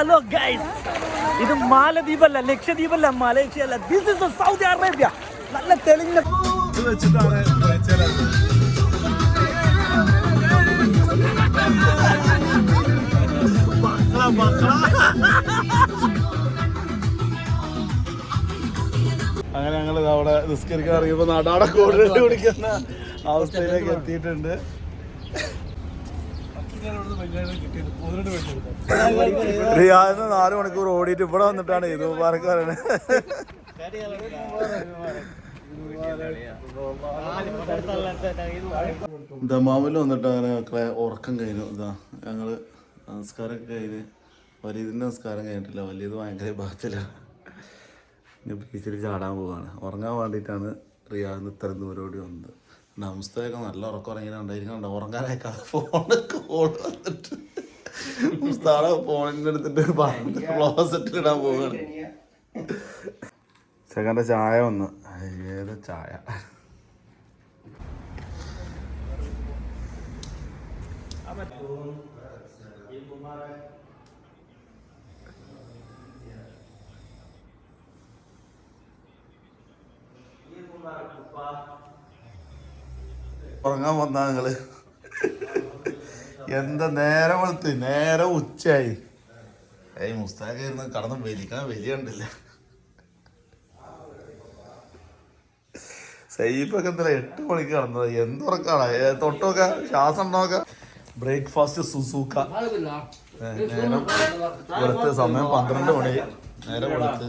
Hello guys ഇത് മാലദ്വീപല്ല ലക്ഷദ്വീപല്ല മലേഷ്യ അല്ല ദിസ് ഇസ് സൗദി അറേബ്യ നല്ല തെളിഞ്ഞ അങ്ങനെ ഞങ്ങൾ അവിടെ നിസ്കരിക്കാൻ അറിയുമ്പോൾ നാടാടെ കൂടുതൽ കുടിക്കുന്ന അവസ്ഥയിലേക്ക് എത്തിയിട്ടുണ്ട്. റിയാദിന് നാല് മണിക്കൂർ ഓടിയിട്ട് ഇവിടെ വന്നിട്ടാണ് ഇത് മുബാറക്ക് പറയുന്നത് ദമാമിൽ വന്നിട്ട് അങ്ങനെ മക്കളെ ഉറക്കം കഴിഞ്ഞു. ഇതാ ഞങ്ങൾ നമസ്കാരമൊക്കെ കഴിഞ്ഞ് വലിയതിന്റെ നമസ്കാരം കഴിഞ്ഞിട്ടില്ല. വലിയത് ഭയങ്കര ഭാഗത്തിലാണ് ഇനി ബീച്ചിൽ ചാടാൻ പോവാണ്. ഉറങ്ങാൻ വേണ്ടിയിട്ടാണ് റിയാദിന് ഇത്ര ദൂരോടി വന്നത്. നമസ്തയൊക്കെ നല്ല ഉറക്കം ഉറങ്ങിയിട്ടുണ്ടായിരിക്കണ്ട ഉറങ്ങാനായിക്കാതെ ഫോണൊക്കെ കോൾ വന്നിട്ട്. ഉസ്താദെ ഫോണിന്റെ എടുത്തിട്ട് ക്ലോസറ്റിൽ ഇടാൻ പോവുകയാണ് ചെക്കന്റെ ചായ വന്ന്. ഏത് ചായ. ഉറങ്ങാൻ വന്നാ നിങ്ങൾ? എന്താ നേരം വെളുത്ത്? നേരം ഉച്ചയായി. ഏയ് മുസ്താഖ് ഇരുന്ന് കടന്ന് വലിക്കാൻ വലിയ കണ്ടില്ല. സൈഫൊക്കെ എന്താ എട്ട് മണിക്ക് കടന്നത്? എന്തുറക്കാണ് തൊട്ടൊക്കെ ശ്വാസം ഉണ്ടാക്ക ബ്രേക്ക്ഫാസ്റ്റ് സുസൂക്ക. നേരം വെളുത്ത് സമയം പന്ത്രണ്ട് മണി. നേരം വെളുത്ത്.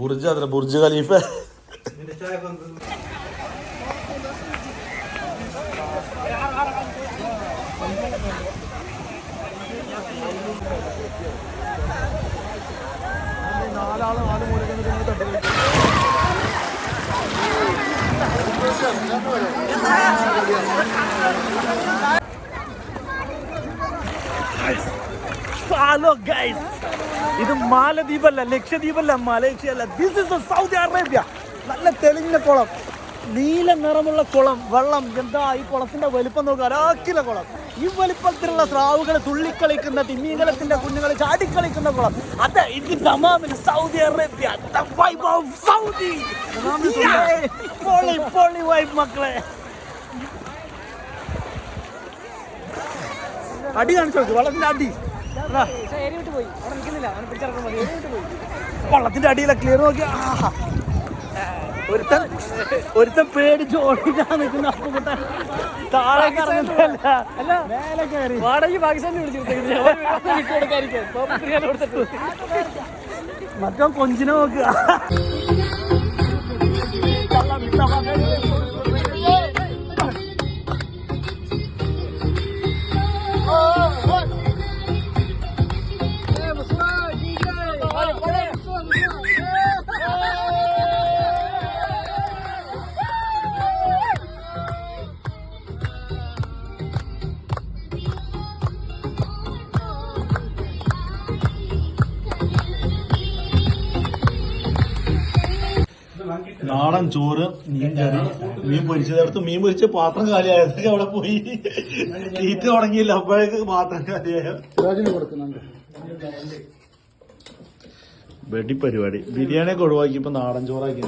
ബുർജ് അതല്ല ബുർജ് ഖലീഫ. നാലാൾ ആൾ മൂലം ഇത് മാലദ്വീപല്ല ലക്ഷദ്വീപല്ല മലേഷ്യ അല്ല ദിസ് ഇസ് സൗദി അറേബ്യ നല്ല തെളിഞ്ഞ കുളം. നീല നിറമുള്ള കുളം വെള്ളം. എന്താ ഈ കുളത്തിന്റെ വലിപ്പം നോക്കുക അരാക്കില കുളം. ഈ വലിപ്പത്തിലുള്ള സ്രാവുകൾ തുള്ളിക്കളിക്കുന്ന തിമ്മീങ്കലത്തിന്റെ കുഞ്ഞുങ്ങൾ ചാടിക്കളിക്കുന്ന കുളം. അത് ഇത് ദമാമിൽ സൗദി അറേബ്യ സൗദി! പൊളി പൊളി വൈബ് മക്കളെ. അടി കാണിച്ചു നോക്ക് വെള്ളത്തിന്റെ അടി. പോയി. വള്ളത്തിന്റെ അടിയിലെ ക്ലിയർ നോക്കിയാ. ആഹാ. ഒരുത്തൻ ഒരുത്തൻ പേടിച്ച് ഓടിക്കാൻ നിൽക്കുന്ന അപ്പുകുട്ടൻ താഴെ കയറി. വാടകയ്ക്ക് പാകിസ്ഥാനിൽ വിളിച്ചു മറ്റോ കൊഞ്ചിനെ നോക്കുക നാടൻ ചോറ് മീൻ കറി മീൻ പൊരിച്ചതെടുത്ത് മീൻ പൊരിച്ച പാത്രം കാലിയായതൊക്കെ അവിടെ പോയി. തീറ്റ തുടങ്ങിയില്ല അപ്പോഴേക്ക് പാത്രം കാലിയായ വെടി പരിപാടി. ബിരിയാണിയൊക്കെ ഒഴിവാക്കി ഇപ്പൊ നാടൻ ചോറാക്കി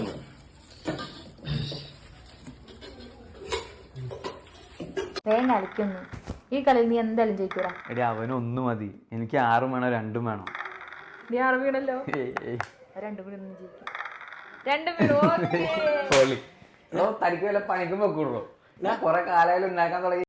കളിക്കുന്നു ഈ കളിയിൽ നീ എന്തായാലും ജയിക്കൂടാ. എടി അവന് ഒന്ന് മതി. എനിക്ക് ആറും വേണോ രണ്ടും വേണോ? നീ ആറ് വീണല്ലോ. രണ്ടും കൂടി ഒന്നും ജയിക്കും. തനിക്ക് വല്ല പണിക്കും വെക്കുള്ളൂ. ഞാൻ കൊറേ കാലയിൽ ഉണ്ടാക്കാൻ തുടങ്ങി.